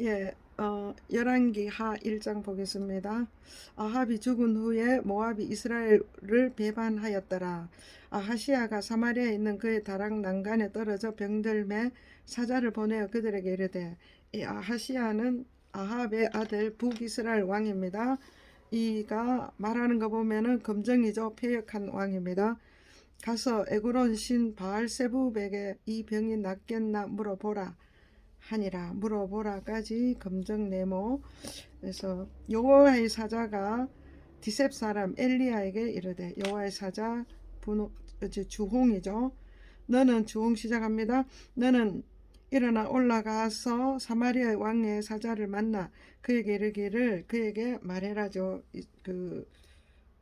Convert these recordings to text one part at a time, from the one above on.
예, 어, 열왕기 하 1장 보겠습니다. 아합이 죽은 후에 모압이 이스라엘을 배반하였더라. 아하시아가 사마리아에 있는 그의 다락 난간에 떨어져 병들매 사자를 보내어 그들에게 이르되 이 아하시아는 아합의 아들 북이스라엘 왕입니다. 이가 말하는 거 보면은 검정이죠. 폐역한 왕입니다. 가서 에그론 신 바알세부백에 이 병이 낫겠나 물어보라. 하니라 물어보라까지 검정 네모. 그래서 여호와의 사자가 디셉 사람 엘리야에게 이르되 여호와의 사자 이제 주홍이죠. 너는 주홍 시작합니다. 너는 일어나 올라가서 사마리아 왕의 사자를 만나 그에게 이르기를 그에게 말해라죠. 이- 그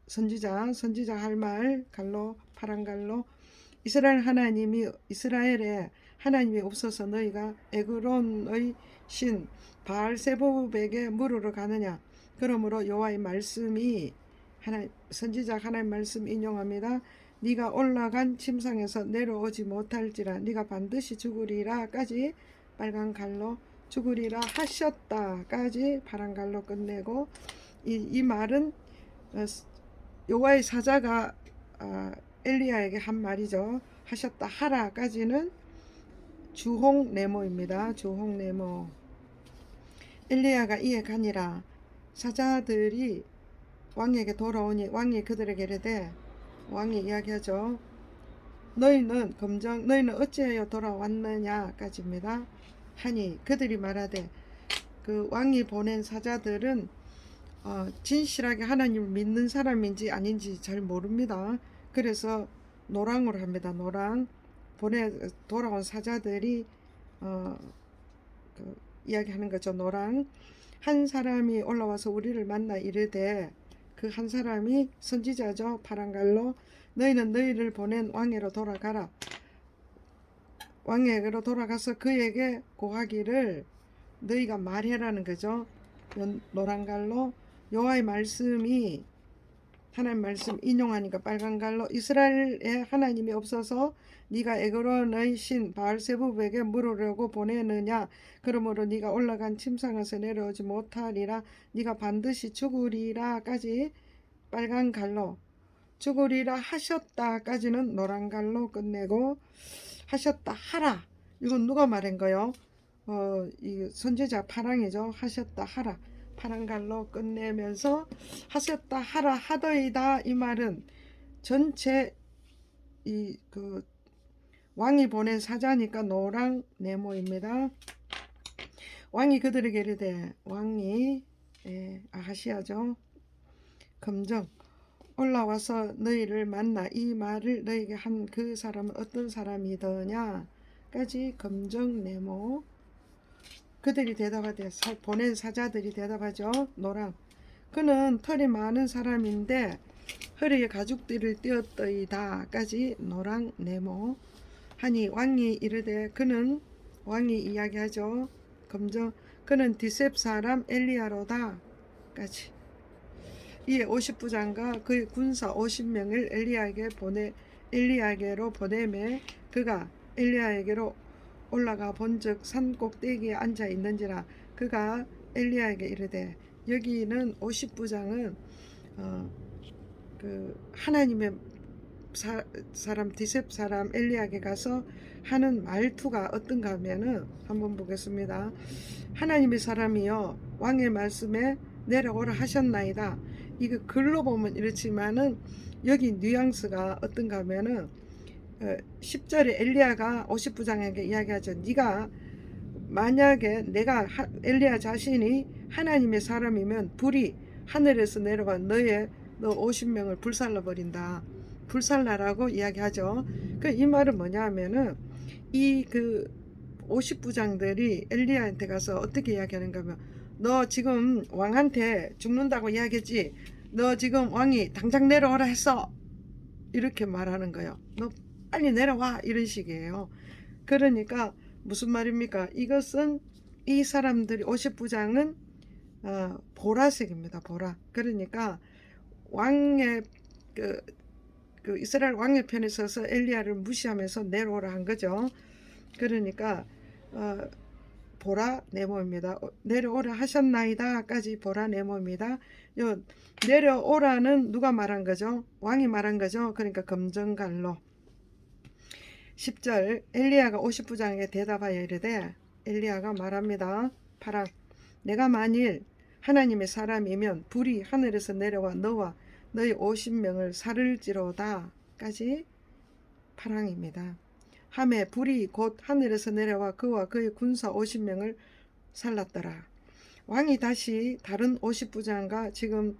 선지자 선지자 할 말 갈로 파란 갈로. 이스라엘 하나님이 이스라엘에 하나님이 없어서 너희가 에그론의 신 바알세부백에 물으러 가느냐 그러므로 여호와의 말씀이 하나 선지자 하나님 말씀 인용합니다. 네가 올라간 침상에서 내려오지 못할지라 네가 반드시 죽으리라까지 빨간 갈로 죽으리라 하셨다까지 파란 갈로 끝내고 이, 이 말은 어, 여호와의 사자가 아, 엘리야에게 한 말이죠. 하셨다 하라까지는 주홍 네모입니다. 주홍 네모. 엘리야가 이에 가니라 사자들이 왕에게 돌아오니 왕이 그들에게 이르되 왕이 이야기하죠. 너희는 검정 너희는 어찌하여 돌아왔느냐까지입니다. 하니 그들이 말하되 그 왕이 보낸 사자들은 어, 진실하게 하나님을 믿는 사람인지 아닌지 잘 모릅니다. 그래서 노랑으로 합니다. 노랑 보내 돌아온 사자들이 어, 그 이야기하는 거죠. 노랑 한 사람이 올라와서 우리를 만나 이르되 그 한 사람이 선지자죠. 파란 갈로 너희는 너희를 보낸 왕에로 돌아가라. 왕에게로 돌아가서 그에게 고하기를 너희가 말해라는 거죠. 연- 노란 갈로 여호와의 말씀이 하나님 말씀 인용하니까 빨간 갈로 이스라엘에 하나님이 없어서 네가 에그론의 신 바알세부백에 물으려고 보내느냐 그러므로 네가 올라간 침상에서 내려오지 못하리라 네가 반드시 죽으리라까지 빨간 갈로 죽으리라 하셨다까지는 노란 갈로 끝내고 하셨다 하라 이건 누가 말한 거요? 어, 이 선지자 파랑이죠. 하셨다 하라 파란 갈로 끝내면서 하셨다 하라 하더이다 이 말은 전체 이그 왕이 보낸 사자니까 노랑 네모입니다. 왕이 그들에게 이르되 왕이 예, 아하시아죠. 검정 올라와서 너희를 만나 이 말을 너희에게 한 그 사람은 어떤 사람이더냐까지 검정 네모 그들이 대답하되 사- 보낸 사자들이 대답하죠. 노랑 그는 털이 많은 사람인데 허리에 가죽띠를 띄었더이다까지 노랑 네모 하니 왕이 이르되 그는 왕이 이야기하죠. 검정 그는 디셉 사람 엘리야로다 까지 이에 50부장과 그의 군사 50명을 엘리야에게 보내 엘리야에게로 보내매 그가 엘리야에게로 올라가 본즉 산 꼭대기에 앉아 있는지라 그가 엘리야에게 이르되 여기는 50부장은 어, 그 하나님의 사, 사람 디셉 사람 엘리야에게 가서 하는 말투가 어떤가 하면은 한번 보겠습니다. 하나님의 사람이여 왕의 말씀에 내려오라 하셨나이다. 이거 글로 보면 이렇지만은 여기 뉘앙스가 어떤가 하면은 어, 10절에 엘리야가 50부장에게 이야기하죠. 네가 만약에 내가 하, 엘리야 자신이 하나님의 사람이면 불이 하늘에서 내려가 너의 너 50명을 불살라 버린다. 불살라라고 이야기하죠. 그 이 말은 뭐냐 하면은 이 그 50부장들이 엘리야한테 가서 어떻게 이야기하는가 하면 너 지금 왕한테 죽는다고 이야기했지. 너 지금 왕이 당장 내려오라 했어. 이렇게 말하는 거예요. 너 빨리 내려와 이런 식이에요. 그러니까 무슨 말입니까? 이것은 이 사람들이 50부장은 어, 보라색입니다. 보라. 그러니까 왕의 그, 그 이스라엘 왕의 편에 서서 엘리야를 무시하면서 내려오라 한 거죠. 그러니까 어, 보라 네모입니다. 어, 내려오라 하셨나이다까지 보라 네모입니다. 요 내려오라는 누가 말한 거죠? 왕이 말한 거죠. 그러니까 검정갈로 10절 엘리야가 50부장에게 대답하여 이르되 엘리야가 말합니다. 파랑 내가 만일 하나님의 사람이면 불이 하늘에서 내려와 너와 너희 50명을 살을지로다까지 파랑입니다. 함에 불이 곧 하늘에서 내려와 그와 그의 군사 50명을 살랐더라. 왕이 다시 다른 50부장과 지금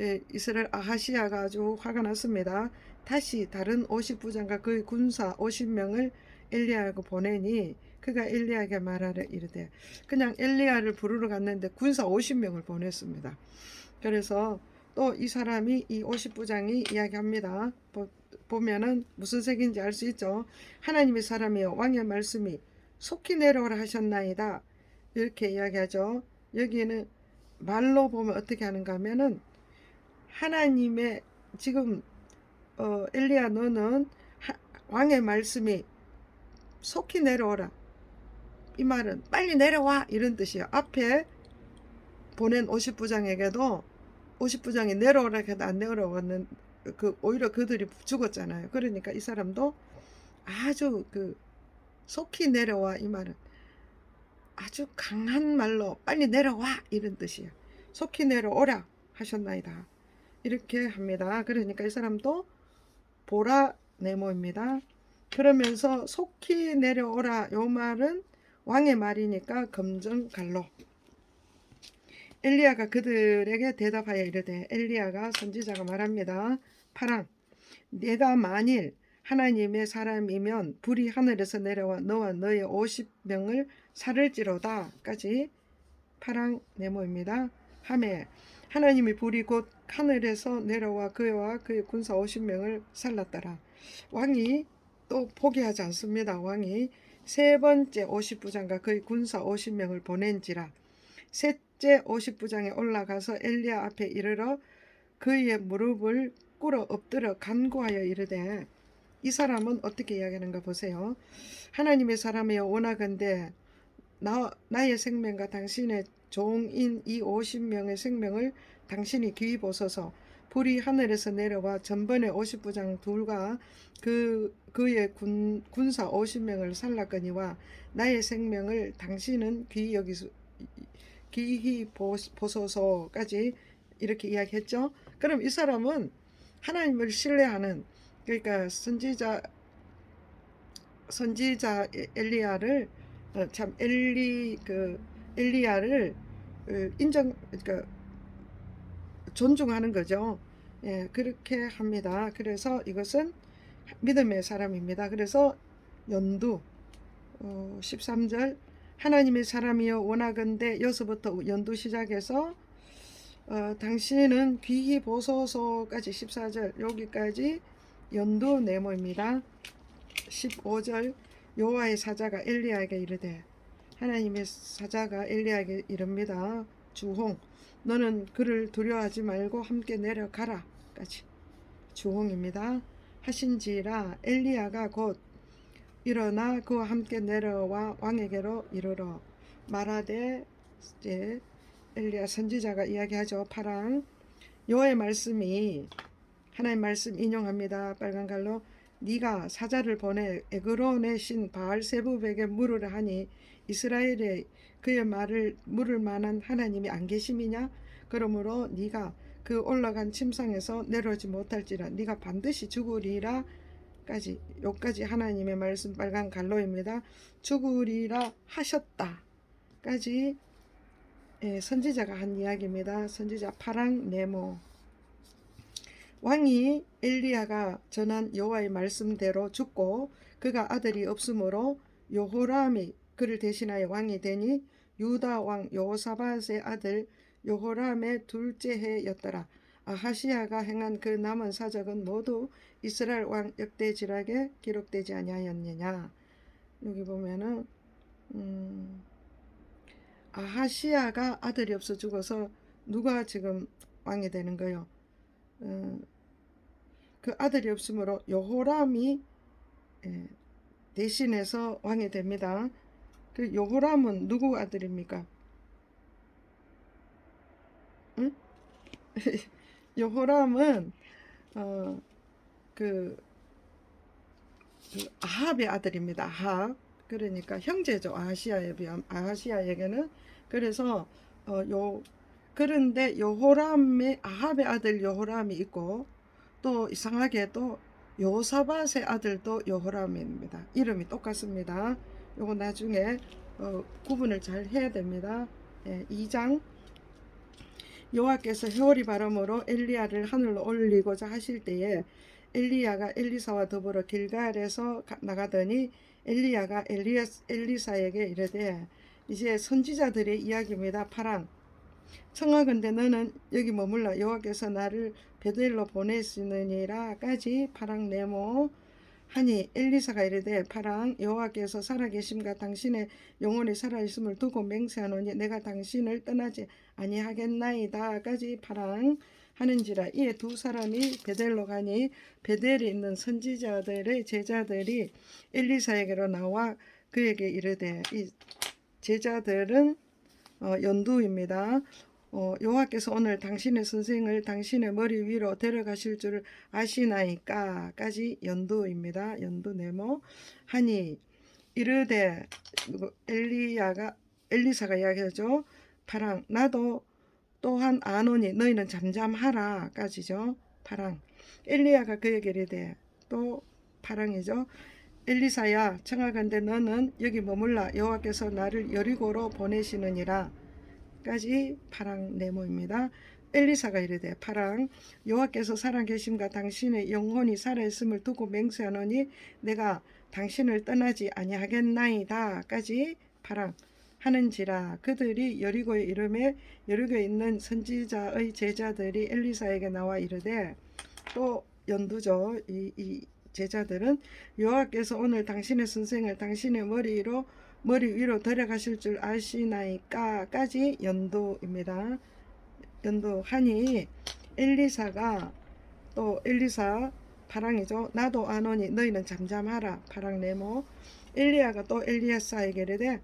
예, 이스라엘 아하시아가 아주 화가 났습니다. 다시 다른 50부장과 그의 군사 50명을 엘리야에게 보내니 그가 엘리야에게 말하려 이르되 그냥 엘리야를 부르러 갔는데 군사 50명을 보냈습니다. 그래서 또 이 사람이 이 50부장이 이야기합니다. 보, 보면은 무슨 색인지 알 수 있죠. 하나님의 사람이여 왕의 말씀이 속히 내려오라 하셨나이다. 이렇게 이야기하죠. 여기는 말로 보면 어떻게 하는가 하면은 하나님의 지금 어, 엘리야 너는 하, 왕의 말씀이 속히 내려오라. 이 말은 빨리 내려와 이런 뜻이에요. 앞에 보낸 50부장에게도 50부장이 내려오라 해도 안 내려왔는 그 오히려 그들이 죽었잖아요. 그러니까 이 사람도 아주 그 속히 내려와 이 말은 아주 강한 말로 빨리 내려와 이런 뜻이에요. 속히 내려오라 하셨나이다. 이렇게 합니다. 그러니까 이 사람도 보라 네모입니다. 그러면서 속히 내려오라 요 말은 왕의 말이니까 검정 갈로. 엘리야가 그들에게 대답하여 이르되 엘리야가 선지자가 말합니다. 파랑 내가 만일 하나님의 사람이면 불이 하늘에서 내려와 너와 너의 50명을 살을지로다까지 파랑 네모입니다. 함에 하나님의 불이 곧 하늘에서 내려와 그와 그의 군사 50명을 살랐더라. 왕이 또 포기하지 않습니다. 왕이 세 번째 50부장과 그의 군사 50명을 보낸지라 셋 째 50부장에 올라가서 엘리야 앞에 이르러 그의 무릎을 꿇어 엎드려 간구하여 이르되 이 사람은 어떻게 이야기하는가 보세요. 하나님의 사람이여 원하건대 나, 나의 생명과 당신의 종인 이 50명의 생명을 당신이 귀히 보소서 불이 하늘에서 내려와 전번에 50부장 둘과 그 그의 군, 군사 50명을 살랐거니와 나의 생명을 당신은 귀히 여기서 보, 보소서까지 이렇게 이야기했죠. 그럼 이 사람은 하나님을 신뢰하는 그러니까 선지자 선지자 엘리야를 어, 참 엘리 그 엘리야를 어, 인정 그러니까 존중하는 거죠. 예, 그렇게 합니다. 그래서 이것은 믿음의 사람입니다. 그래서 연두 어, 13절 하나님의 사람이여 원하건대 여기서부터 연두 시작해서 어, 당신은 귀히 보소서까지 14절 여기까지 연두 네모입니다. 15절 여호와의 사자가 엘리야에게 이르되 하나님의 사자가 엘리야에게 이릅니다. 주홍 너는 그를 두려워하지 말고 함께 내려가라까지 주홍입니다. 하신지라 엘리야가 곧 일어나 그와 함께 내려와 왕에게로 이르러 말하되 이제 엘리야 선지자가 이야기하죠. 파랑 여호와의 말씀이 하나님 말씀 인용합니다. 빨간 갈로 네가 사자를 보내 에그론의 신 바알세부백에 물으라 하니 이스라엘에 그의 말을 물을 만한 하나님이 안 계심이냐? 그러므로 네가 그 올라간 침상에서 내려오지 못할지라 네가 반드시 죽으리라 까지 요까지 하나님의 말씀 빨간 갈로입니다. 죽으리라 하셨다 까지 예, 선지자가 한 이야기입니다. 선지자 파랑 네모 왕이 엘리야가 전한 여호와의 말씀대로 죽고 그가 아들이 없으므로 요호람이 그를 대신하여 왕이 되니 유다 왕 여호사밧의 아들 요호람의 둘째 해였더라. 아하시아가 행한 그 남은 사적은 모두 이스라엘 왕 역대지락에 기록되지 아니하였느냐. 여기 보면은 음, 아하시아가 아들이 없어 죽어서 누가 지금 왕이 되는 거요? 어, 그 아들이 없으므로 여호람이 예, 대신해서 왕이 됩니다. 그 요호람은 누구 아들입니까? 응? 요호람은 어, 그, 그 아합의 아들입니다. 아합. 그러니까 형제죠. 아하시아에 비하면 아하시아에게는 그래서 어, 요 그런데 요호람의 아합의 아들 요호람이 있고 또 이상하게 또 요사밧의 아들도 요호람입니다. 이름이 똑같습니다. 요거 나중에 어, 구분을 잘 해야 됩니다. 예, 2장 여호와께서 회오리 바람으로 엘리야를 하늘로 올리고자 하실 때에 엘리야가 엘리사와 더불어 길갈에서 가- 나가더니 엘리야가 엘리야, 엘리사에게 이르되 이제 선지자들의 이야기입니다. 파랑 청하건대 너는 여기 머물라 여호와께서 나를 베델로 보내시느니라까지 파랑 네모 하니 엘리사가 이르되 파랑 여호와께서 살아계심과 당신의 영혼이 살아있음을 두고 맹세하노니 내가 당신을 떠나지 아니하겠나이다까지 파랑 하는지라 이에 두 사람이 베델로 가니 베델에 있는 선지자들의 제자들이 엘리사에게로 나와 그에게 이르되 이 제자들은 어, 연두입니다. 어, 여호와께서 오늘 당신의 선생을 당신의 머리 위로 데려가실 줄 아시나이까까지 연두입니다. 연두 네모 하니 이르되 엘리야가 엘리사가 이야기하죠. 파랑 나도 또한 아노니 너희는 잠잠하라까지죠. 파랑 엘리야가 그에게 이르되 또 파랑이죠. 엘리사야 청하건대 너는 여기 머물라 여호와께서 나를 여리고로 보내시느니라 까지 파랑 네모입니다. 엘리사가 이르되 파랑 여호와께서 살아 계심과 당신의 영혼이 살아 있음을 두고 맹세하노니 내가 당신을 떠나지 아니하겠나이다까지 파랑 하는지라 그들이 여리고에 이름에 여리고에 있는 선지자의 제자들이 엘리사에게 나와 이르되 또 연두죠 이, 이 제자들은 여호와께서 오늘 당신의 선생을 당신의 머리로 머리 위로 데려가실 줄 아시나이까까지 연도입니다. 연도하니 엘리사가 또 엘리사 파랑이죠. 나도 아노니 너희는 잠잠하라. 파랑 네모. 엘리야가 또 엘리야사에게 이르되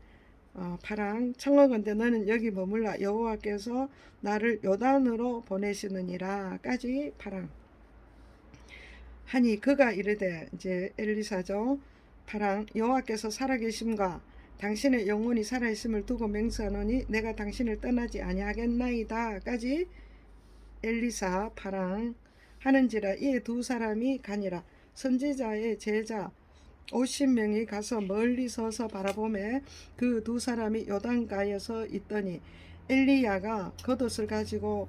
어, 파랑 청하건대 너는 여기 머물라 여호와께서 나를 요단으로 보내시느니라까지 파랑 하니 그가 이르되 이제 엘리사죠. 파랑 여호와께서 살아계심과 당신의 영혼이 살아있음을 두고 맹세하노니 내가 당신을 떠나지 아니하겠나이다까지 엘리사 파랑 하는지라 이에 두 사람이 가니라. 선지자의 제자 50명이 가서 멀리 서서 바라보매 그 두 사람이 요단가에 서 있더니 엘리야가 겉옷을 가지고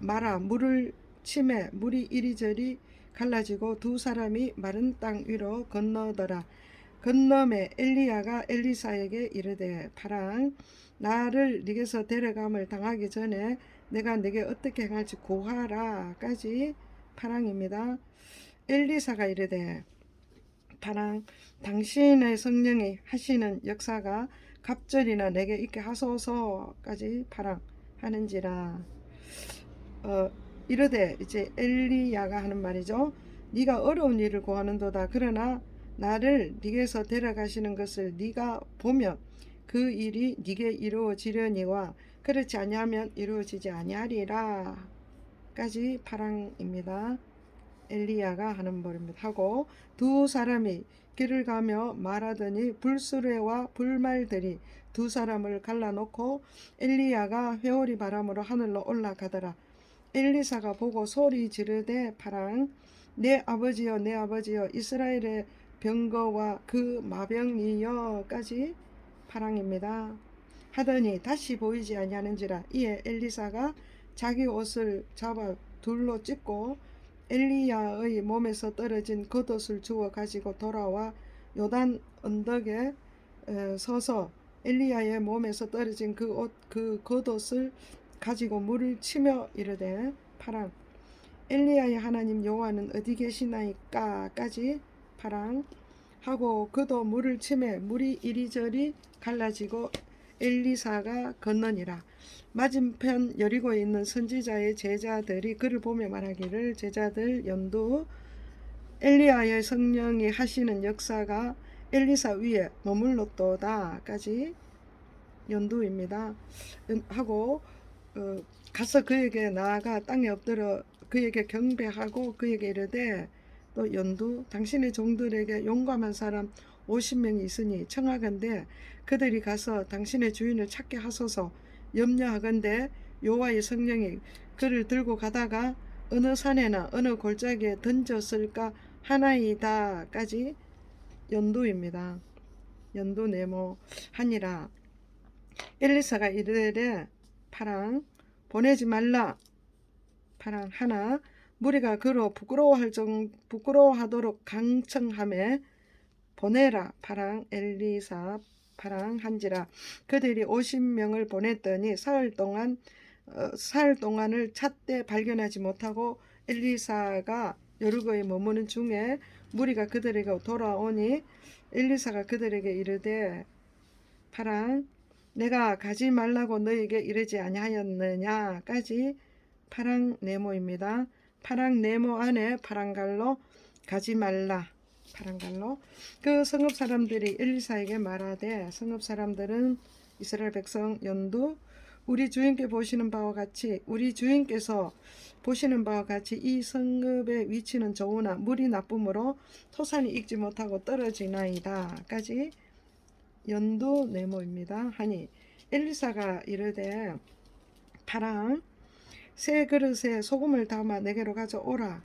말아 물을 치매 물이 이리저리 갈라지고 두 사람이 마른 땅 위로 건너더라 건너매 엘리야가 엘리사에게 이르되 파랑 나를 네게서 데려감을 당하기 전에 내가 네게 어떻게 행할지 고하라까지 파랑입니다. 엘리사가 이르되 파랑 당신의 성령이 하시는 역사가 갑절이나 내게 있게 하소서까지 파랑 하는지라 어 이르되 이제 엘리야가 하는 말이죠. 네가 어려운 일을 구하는도다. 그러나 나를 네게서 데려가시는 것을 네가 보면 그 일이 네게 이루어지려니와 그렇지 아니하면 이루어지지 아니하리라. 까지 파랑입니다. 엘리야가 하는 말입니다. 하고 두 사람이 길을 가며 말하더니 불수레와 불말들이 두 사람을 갈라놓고 엘리야가 회오리 바람으로 하늘로 올라가더라. 엘리사가 보고 소리 지르되 파랑 내 아버지여 내 아버지여 이스라엘의 병거와 그 마병이여까지 파랑입니다. 하더니 다시 보이지 아니하는지라 이에 엘리사가 자기 옷을 잡아 둘로 찢고 엘리야의 몸에서 떨어진 겉옷을 주워 가지고 돌아와 요단 언덕에 에, 서서 엘리야의 몸에서 떨어진 그 옷 그 겉옷을 가지고 물을 치며 이르되 파랑 엘리야의 하나님 여호와는 어디 계시나이까까지 파랑 하고 그도 물을 치매 물이 이리저리 갈라지고 엘리사가 건너니라 맞은편 여리고에 있는 선지자의 제자들이 그를 보며 말하기를 제자들 연두 엘리야의 성령이 하시는 역사가 엘리사 위에 머물렀도다까지 연두입니다. 연- 하고 어, 가서 그에게 나아가 땅에 엎드려 그에게 경배하고 그에게 이르되 또 연두 당신의 종들에게 용감한 사람 50명이 있으니 청하건대 그들이 가서 당신의 주인을 찾게 하소서. 염려하건대 여호와의 성령이 그를 들고 가다가 어느 산에나 어느 골짜기에 던졌을까 하나이다까지 연두입니다. 연두 네모 하니라. 엘리사가 이르되 파랑 보내지 말라. 파랑 하나 무리가 그로 부끄러워할 정 부끄러워하도록 강청함에 보내라 파랑 엘리사 파랑 한지라 그들이 50명을 보냈더니 사흘 동안 어, 사흘 동안을 찾되 발견하지 못하고 엘리사가 여르고에 머무는 중에 무리가 그들에게 돌아오니 엘리사가 그들에게 이르되 파랑 내가 가지 말라고 너에게 이르지 아니하였느냐까지 파랑 네모입니다. 파랑 네모 안에 파랑 갈로 가지 말라. 파랑 갈로 그 성읍 사람들이 엘리사에게 말하되 성읍 사람들은 이스라엘 백성 연두 우리 주인께 보시는 바와 같이 우리 주인께서 보시는 바와 같이 이 성읍의 위치는 좋으나 물이 나쁨으로 토산이 익지 못하고 떨어지나이다까지 연두 네모입니다. 하니 엘리사가 이르되 파랑 새 그릇에 소금을 담아 내게로 가져오라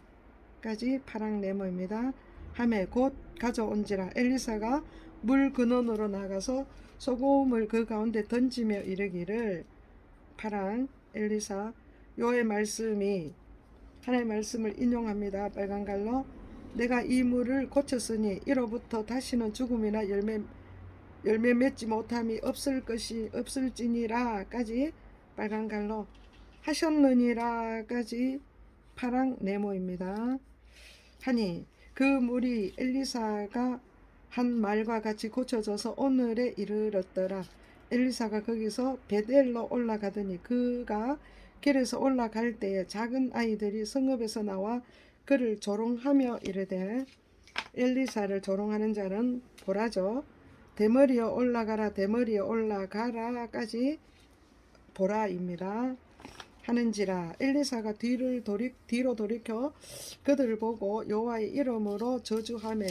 까지 파랑 네모입니다. 함에 곧 가져온지라 엘리사가 물 근원으로 나가서 소금을 그 가운데 던지며 이르기를 파랑 엘리사 요의 말씀이 하나님의 말씀을 인용합니다. 빨간 갈로 내가 이 물을 고쳤으니 이로부터 다시는 죽음이나 열매 열매 맺지 못함이 없을 것이 없을지니라까지 빨간 갈로 하셨느니라까지 파랑 네모입니다. 하니 그 물이 엘리사가 한 말과 같이 고쳐져서 오늘에 이르렀더라. 엘리사가 거기서 베델로 올라가더니 그가 길에서 올라갈 때에 작은 아이들이 성읍에서 나와 그를 조롱하며 이르되 엘리사를 조롱하는 자는 보라죠. 대머리에 올라가라 대머리에 올라가라까지 보라입니다. 하는지라 엘리사가 뒤를 돌이, 뒤로 돌이켜 그들을 보고 여호와의 이름으로 저주하며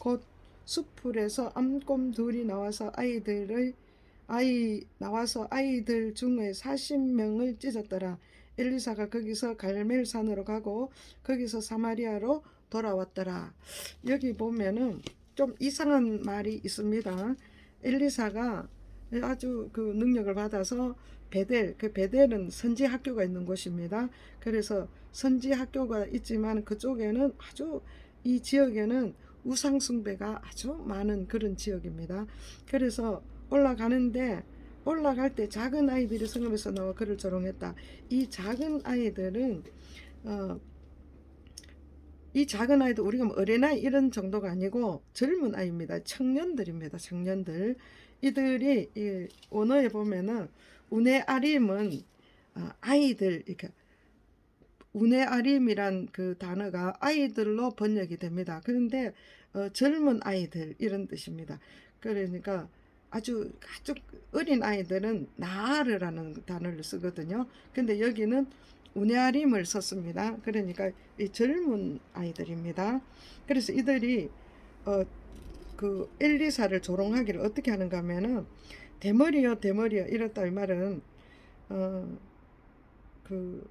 곧 숲풀에서 암곰 둘이 나와서 아이들의 아이 나와서 아이들 중에 40명을 찢었더라. 엘리사가 거기서 갈멜산으로 가고 거기서 사마리아로 돌아왔더라. 여기 보면은 좀 이상한 말이 있습니다. 엘리사가 아주 그 능력을 받아서 베델, 그 베델은 선지 학교가 있는 곳입니다. 그래서 선지 학교가 있지만 그쪽에는 아주 이 지역에는 우상 숭배가 아주 많은 그런 지역입니다. 그래서 올라가는데 올라갈 때 작은 아이들이 성읍에서 나와 그를 조롱했다. 이 작은 아이들은 어, 이 작은 아이도 우리가 뭐 어린아이 이런 정도가 아니고 젊은 아이입니다. 청년들입니다. 청년들. 이들이 이 원어에 보면은 우네아림은 어, 아이들 이렇게 우네아림이란 그 단어가 아이들로 번역이 됩니다. 그런데 어, 젊은 아이들 이런 뜻입니다. 그러니까 아주 아주 어린 아이들은 나르라는 단어를 쓰거든요. 근데 여기는 우네아림을 썼습니다. 그러니까 이 젊은 아이들입니다. 그래서 이들이 어, 그 엘리사를 조롱하기를 어떻게 하는가 하면은 대머리여 대머리여 이랬다 이 말은 어 그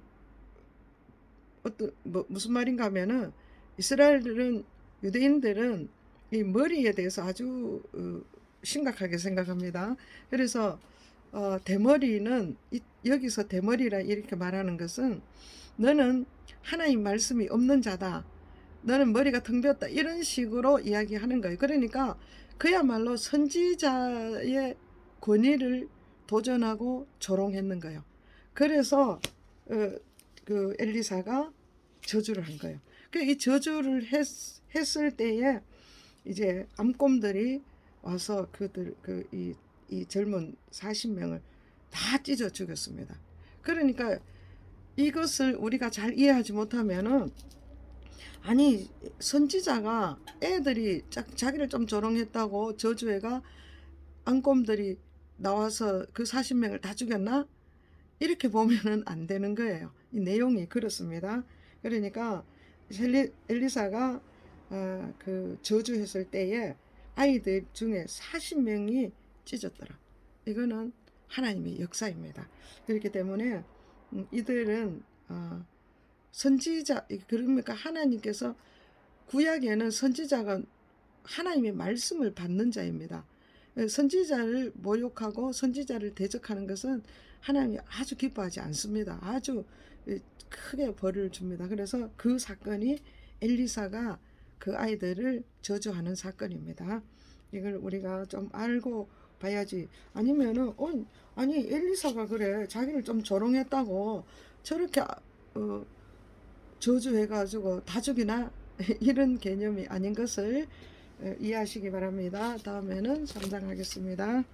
어떤 뭐 무슨 말인가 하면은 이스라엘들은 유대인들은 이 머리에 대해서 아주 어, 심각하게 생각합니다. 그래서 어, 대머리는 이, 여기서 대머리라 이렇게 말하는 것은 너는 하나님 말씀이 없는 자다. 너는 머리가 텅 비었다. 이런 식으로 이야기하는 거예요. 그러니까 그야말로 선지자의 권위를 도전하고 조롱했는 거예요. 그래서 어, 그 엘리사가 저주를 한 거예요. 그이 저주를 했, 했을 때에 이제 암곰들이 와서 그들 그이 이 젊은 40명을 다 찢어 죽였습니다. 그러니까 이것을 우리가 잘 이해하지 못하면은 아니 선지자가 애들이 자, 자기를 좀 조롱했다고 저주해가 안곰들이 나와서 그 40명을 다 죽였나? 이렇게 보면은 안 되는 거예요. 이 내용이 그렇습니다. 그러니까 엘리, 엘리사가 아, 그 저주했을 때에 아이들 중에 40명이 찢었더라. 이거는 하나님의 역사입니다. 그렇기 때문에 음, 이들은 아, 선지자 그러니까 하나님께서 구약에는 선지자가 하나님의 말씀을 받는 자입니다. 선지자를 모욕하고 선지자를 대적하는 것은 하나님이 아주 기뻐하지 않습니다. 아주 크게 벌을 줍니다. 그래서 그 사건이 엘리사가 그 아이들을 저주하는 사건입니다. 이걸 우리가 좀 알고 봐야지. 아니면은 어, 아니 엘리사가 그래 자기를 좀 조롱했다고 저렇게 어, 저주해가지고 다 죽이나 이런 개념이 아닌 것을 어, 이해하시기 바랍니다. 다음에는 상장하겠습니다.